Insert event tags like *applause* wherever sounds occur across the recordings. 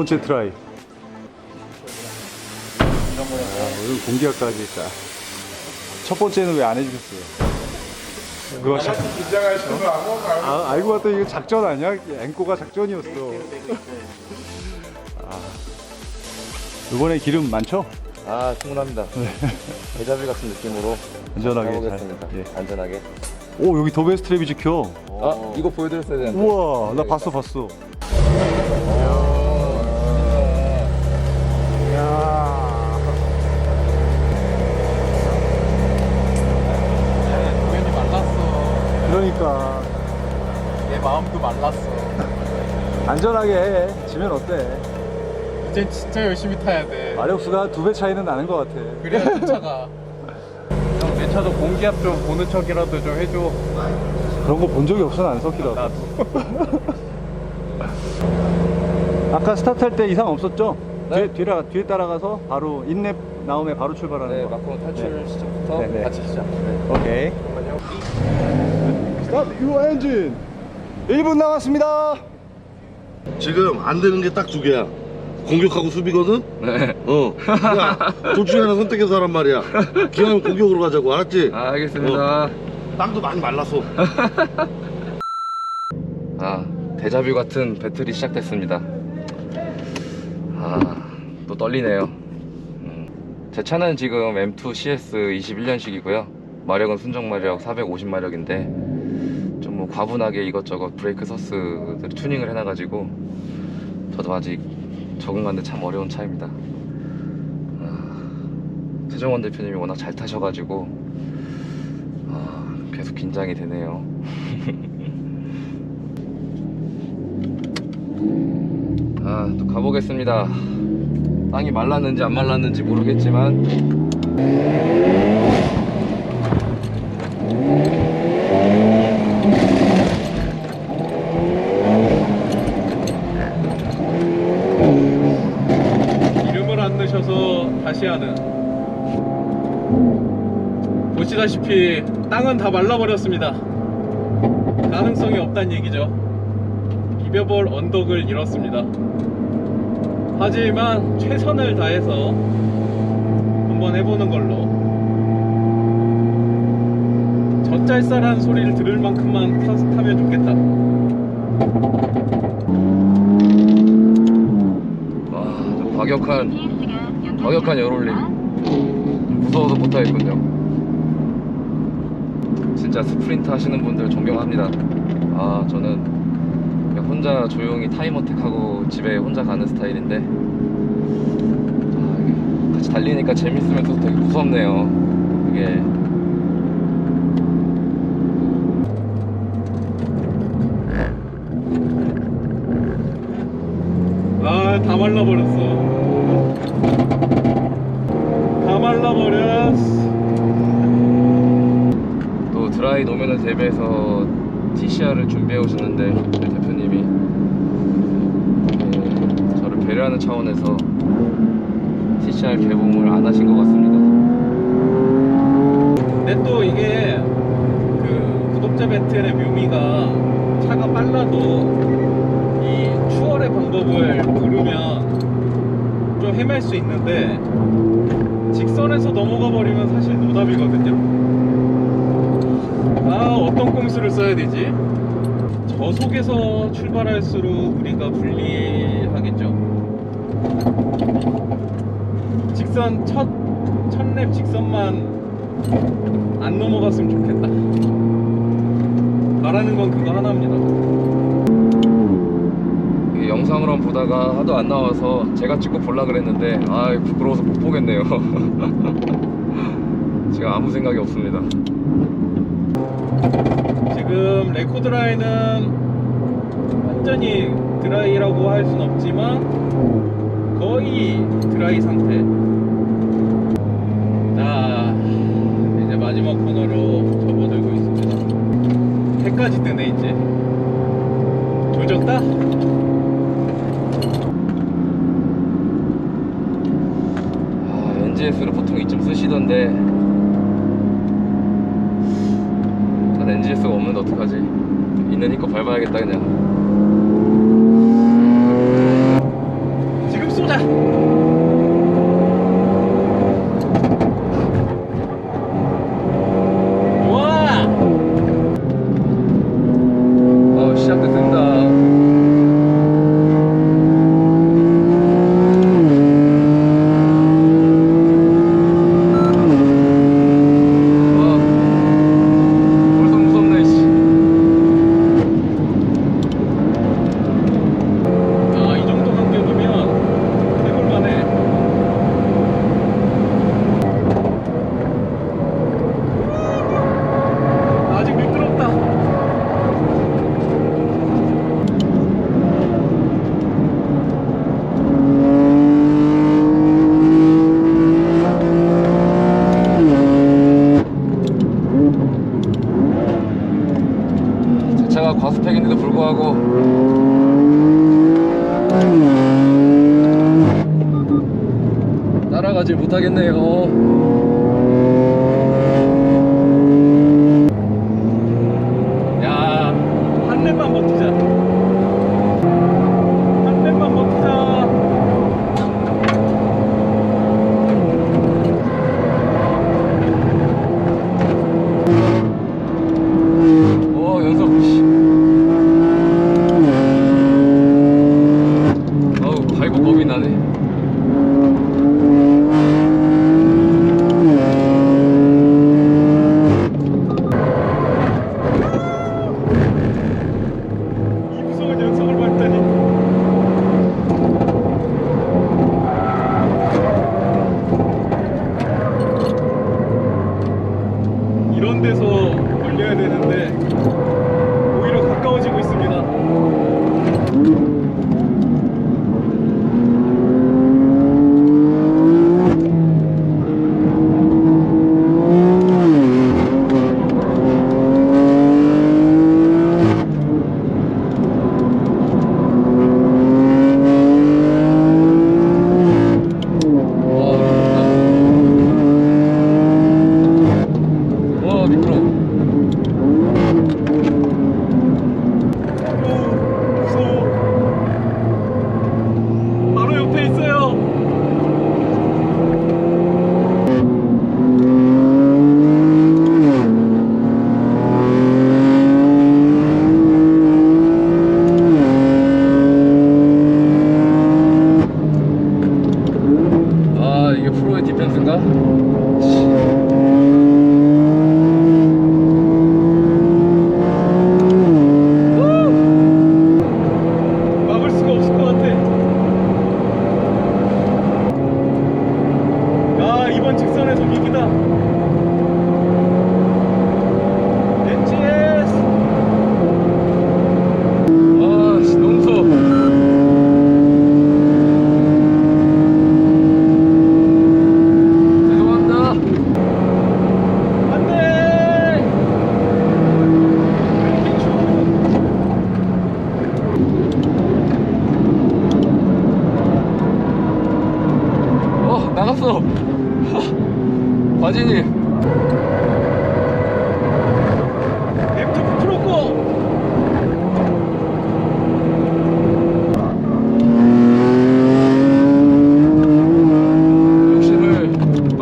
두 번째 트라이. 아, 오늘 공기압까지 있다. 첫 번째는 왜 안 해주셨어요? 그거 작... 아, 알고 봤더니 이거 작전 아니야? 앵꼬가 작전이었어. 아, 이번에 기름 많죠? 아 충분합니다. 대자뷰 같은 느낌으로 안전하게 해보겠습니다. 잘. 예. 안전하게. 오 여기 도배 스트랩이 지켜. 아 이거 보여드렸어야 되는데. 우와 나 봤어 봤어. 그러니까 내 마음도 말랐어. 안전하게 해. 지면 어때? 이제 진짜 열심히 타야 돼. 마력수가 두 배 차이는 나는 것 같아. 그래야 쫓아가. 형, 내 차도 공기압 좀 보는 척이라도 좀 해줘. 그런 거 본 적이 없어 난 석기라고. *laughs* 아까 스타트할 때 이상 없었죠? 네. 뒤에, 뒤에, 뒤에 따라가서 바로 인랩 나오면 바로 출발하는 네 거. 마크론 탈출 네. 시작부터 네, 네. 같이 시작. 네. 오케이. 스타트 유 엔진. 1분 남았습니다. 지금 안 되는 게 딱 두 개야. 공격하고 수비거든? 네. 어. 야, 둘 중에 하나 선택해서 하란 말이야. 기왕이면 공격으로 가자고, 알았지? 아, 알겠습니다. 땅도 많이 말랐어. *laughs* 아 대자뷰 같은 배틀이 시작됐습니다. 아 또 떨리네요. 음, 제 차는 지금 M2 CS 21년식이고요. 마력은 순정 마력 450마력인데 좀 뭐 과분하게 이것저것 브레이크 서스들 튜닝을 해놔가지고 저도 아직 적응하는데 참 어려운 차입니다. 아, 최정원 대표님이 워낙 잘 타셔가지고 아, 계속 긴장이 되네요. *laughs* 아, 또 가보겠습니다. 땅이 말랐는지 안 말랐는지 모르겠지만 기름을 안 하는. 보시다시피 땅은 다 말라버렸습니다. 가능성이 없다는 얘기죠. 비벼볼 언덕을 잃었습니다. 하지만 최선을 다해서 한번 해보는 걸로 젖잘쌀한 소리를 들을 만큼만 타, 타면 좋겠다. 와, 좀 과격한 과격한 열올림 무서워서 못하겠군요. 진짜 스프린트 하시는 분들 존경합니다. 아, 저는 혼자 조용히 타임어택하고 집에 혼자 가는 스타일인데 아, 같이 달리니까 재밌으면서 되게 무섭네요. 이게 아, 다 말라버렸어. 다 말라버렸어. 또 드라이 노면을 대비해서 TCR을 준비해 오셨는데 대표님이 예, 저를 배려하는 차원에서 TCR 개봉을 안 하신 것 같습니다. 근데 또 이게 그 구독자 배틀의 묘미가 차가 빨라도 이 추월의 방법을 모르면 좀 헤맬 수 있는데 직선에서 넘어가 버리면 사실 노답이거든요. 아 어떤 꼼수를 써야 되지? 저속에서 출발할수록 우리가 불리하겠죠. 직선 첫 첫 랩 직선만 안 넘어갔으면 좋겠다. 바라는 건 그거 하나입니다. 이게 영상으로만 보다가 하도 안 나와서 제가 찍고 볼라 그랬는데 아 부끄러워서 못 보겠네요. *laughs* 제가 아무 생각이 없습니다. 지금 레코드 라인은 완전히 드라이라고 할 순 없지만 거의 드라이 상태. 자, 이제 마지막 코너로 접어들고 있습니다. 해까지 뜨네 이제. 조졌다? 아, NGS를 보통 이쯤 쓰시던데. 난 NGS가 없는데 어떡하지? 있는 힘껏 밟아야겠다 그냥 불구하고 따라가지 못하겠네요.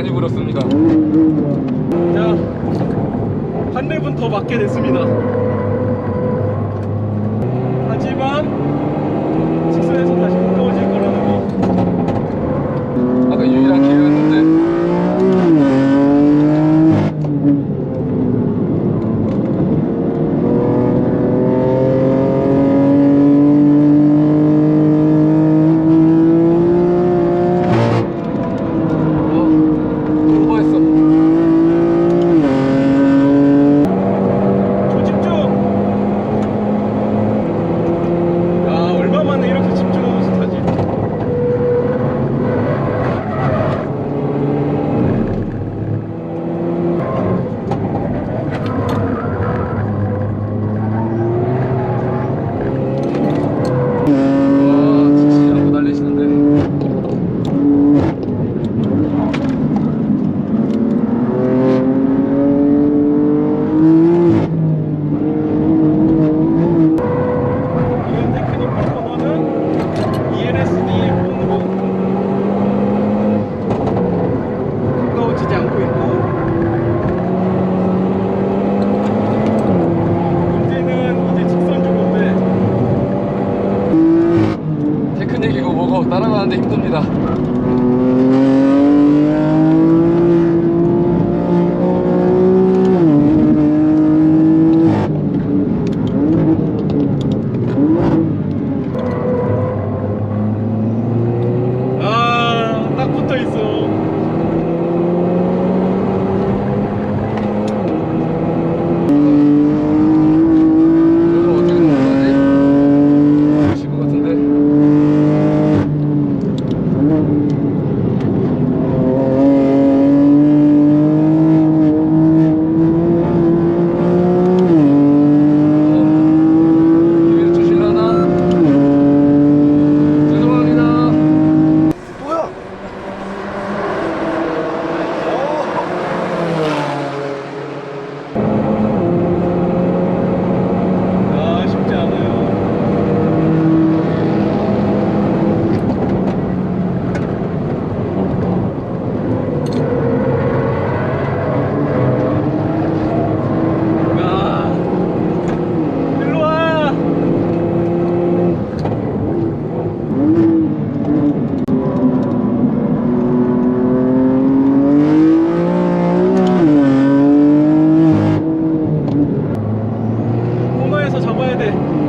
많이 물었습니다. 자 한네분 더 맞게 됐습니다. 하지만 어, 따라가는데 힘듭니다. 잡아야 돼.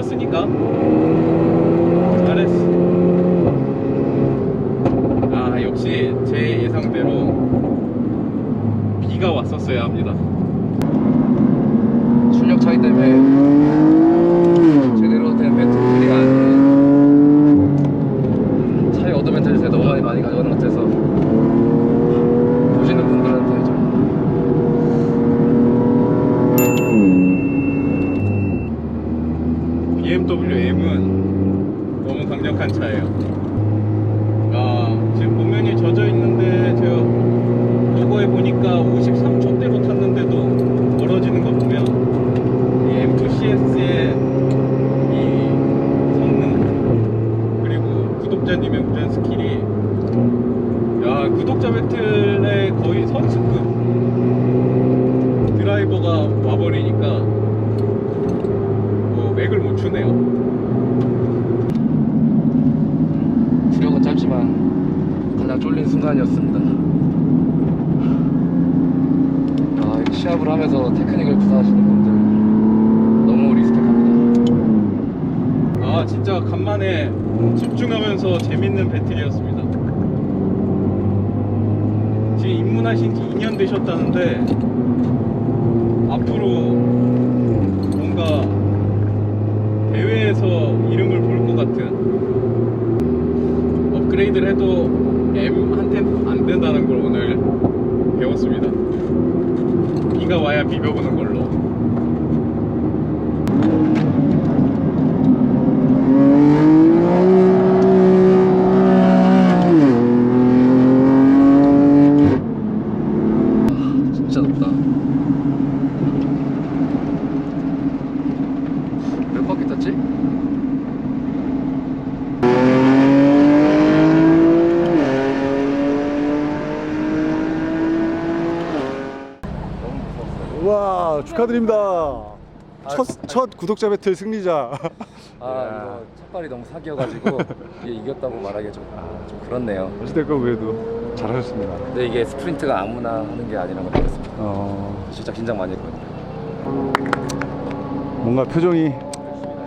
앞에 달렸으니까 잘했어. 아 역시 제 예상대로 비가 왔었어야 합니다. 출력 차이 때문에 제대로 된 배터리가 아닌 차이 어드밴티지 너무 많이 많이 가져가는 것 같아서 보시는 분들한테 좀 BMW M은 너무 강력한 차예요. 아, 지금 보면이 젖어 있는데 제가 로고에 보니까 53초대로 탔는데도 멀어지는 거 보면 이 M2CS의 이 성능 그리고 구독자님의 운전 스킬이 야 구독자 배틀의 거의 선수급 드라이버가 와버리니까 뭐 맥을 못 추네요. 출력은 짧지만 가장 쫄린 순간이었습니다. 아, 이거 시합을 하면서 테크닉을 구사하시는 분들 너무 리스펙합니다. 아 진짜 집중하면서 재밌는 배틀이었습니다. 지금 입문하신 지 2년 되셨다는데 앞으로 뭔가 대회에서 이름을 볼 것 같은 업그레이드를 해도 M한테는 안 된다는 걸 오늘 배웠습니다. 비가 와야 비벼보는 걸로. 진짜 높다. 몇 바퀴 탔지? 축하드립니다. 첫, 첫 구독자 배틀 승리자. 아 이거 첫 발이 너무 사기여가지고 이게 이겼다고 말하기 좀, 아, 좀 그렇네요. 어찌됐건 그래도 잘하셨습니다. 근데 이게 스프린트가 아무나 하는 게 아니라는 걸 알았습니다. 어, 진짜 긴장 많이 했거든요. 뭔가 표정이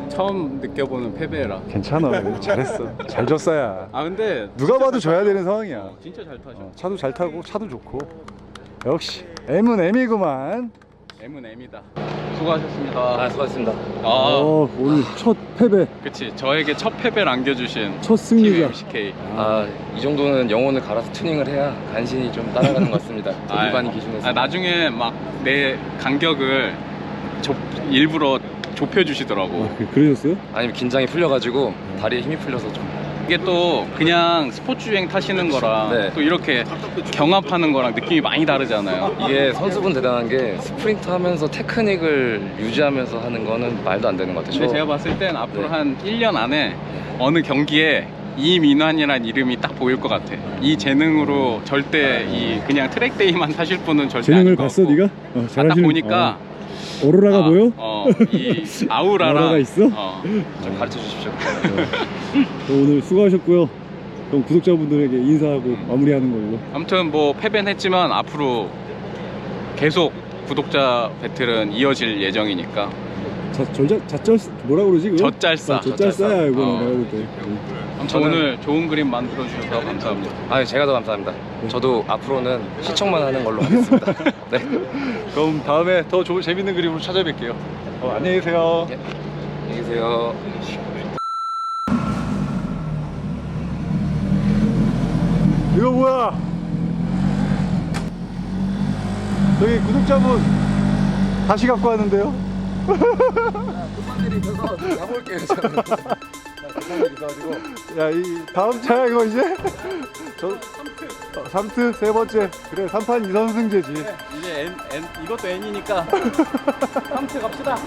처음 느껴보는 패배라. 괜찮아. *laughs* 잘했어. 잘 졌어야. 아 근데 누가 봐도 져야 되는 상황이야. 어, 진짜 잘 타셔. 어, 차도 잘 타고 차도 좋고. 역시 M은 M이구만. M은 M이다. 수고하셨습니다. 아 수고하셨습니다. 아, 어, 오늘 첫 패배, 그치. 저에게 첫 패배를 안겨주신 첫 팀 승리자. MCK. 아 이 정도는 영혼을 갈아서 튜닝을 해야 간신히 좀 따라가는 것 같습니다. *laughs* 저 아, 일반인 기준에서. 아, 나중에 막 내 간격을 좁, 일부러 좁혀주시더라고. 아, 그- 그러셨어요? 아니면 긴장이 풀려가지고 다리에 힘이 풀려서 좀. 이게 또 그냥 스포츠 주행 타시는 거랑 네. 또 이렇게 경합하는 거랑 느낌이 많이 다르잖아요. 이게 선수분 대단한 게 스프린트 하면서 테크닉을 유지하면서 하는 거는 말도 안 되는 것 같아요. 근데 저- 제가 봤을 땐 앞으로 네. 한 1년 안에 어느 경기에 이민환이란 이름이 딱 보일 것 같아. 이 재능으로 절대 이 그냥 트랙 데이만 타실 분은 절대 재능을 아닐 것 봤어 같고. 네가? 어, 아, 딱 잘하시는 보니까 어. 오로라가 아, 보여? 어, 이 아우라랑 아우라가 있어? 어, 좀 가르쳐 주십시오. 어, 오늘 수고하셨고요. 그럼 구독자분들에게 인사하고 마무리하는 걸로. 아무튼 뭐 패배는 했지만 앞으로 계속 구독자 배틀은 이어질 예정이니까 자, 절자, 자쩔 뭐라 그러지 그거? 젖잘싸. 아, 젖잘싸야 이거 어. 내가 볼 때. 저는- 오늘 좋은 그림 만들어 주셔서 감사합니다. 아 제가 더 감사합니다. 저도 앞으로는 시청만 하는 걸로 하겠습니다. *laughs* 네. 그럼 다음에 더 좋은 재밌는 그림으로 찾아뵐게요. 어, 안녕히 계세요. 예. 안녕히 계세요. 이거 뭐야? 저기 구독자분 다시 갖고 왔는데요? 급한일이 있어서 가볼게요. 저는. *laughs* 급한일이 있어가지고. 야, 이 다음 차야 이거 이제? 저 3트. 3트 세 번째. 그래, 3판 2선승제지. 이제 N, N 이것도 N이니까 *laughs* 3트 갑시다.